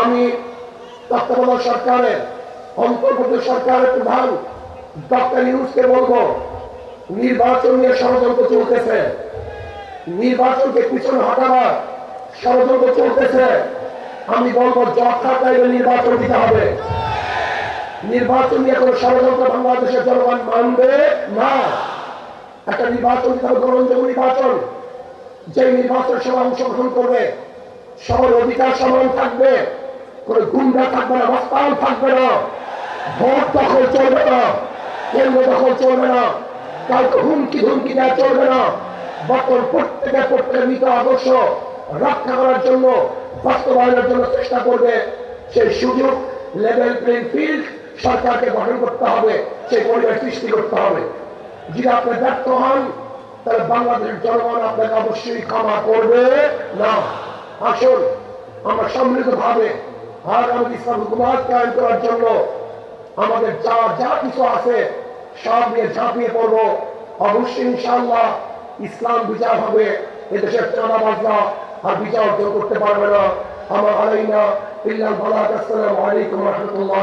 আমি তত্ত্বাবধায়ক সরকারের, অন্তর্বর্তী সরকারের প্রধান ডক্টর ইউসকে বলব, নির্বাচন নিয়ে ষড়যন্ত্র চলতেছে। নির্বাচনকে পিছনে হটাবার ষড়যন্ত্র চলতেছে। আমি বলব যথা টাইমে নির্বাচন দিতে হবে। নির্বাচন নিয়ে কোনো ষড়যন্ত্র বাংলাদেশের জনগণ মানবে না। একটা নির্বাচন দিতে হবে গ্রহণযোগ্য নির্বাচন। যে নির্বাচন সভা অংশগ্রহণ করবে, সবার অধিকার সমান থাকবে। কোন গুন্ডা থাকবে না মস্তান থাকবে না। ভোট দখল চলবে না, কেন্দ্র দখল চলবে না, কাউকে হুমকি ধুমকি দেওয়া চলবে না। বর্তমান প্রত্যেকের প্রত্যেকের নীতি আদর্শ রক্ষা করার জন্য, বাস্তবায়নের জন্য চেষ্টা করবে। সেই সুযোগ লেভেল প্লেইং ফিল্ড সরকারকে গঠন করতে হবে, সেই পরিবেশ সৃষ্টি করতে হবে। যদি আপনি ব্যর্থ হন, তাহলে বাংলাদেশের জনগণ আপনাকে অবশ্যই ক্ষমা করবে। না, আসুন, আমরা সম্মিলিত ভাবে ইসলাম হুকুমাত করার জন্য আমাদের যা যা কিছু আছে, সব নিয়ে ঝাঁপিয়ে পড়ব। অবশ্যই ইনশাল্লাহ ইসলাম বিচার হবে, এদেশের চাঁদা বাজনা আর বিচার কেউ করতে পারবে না। আমার আলাইনা ইল্লাল আসসালামু আলাইকুম রহমতুল্লাহ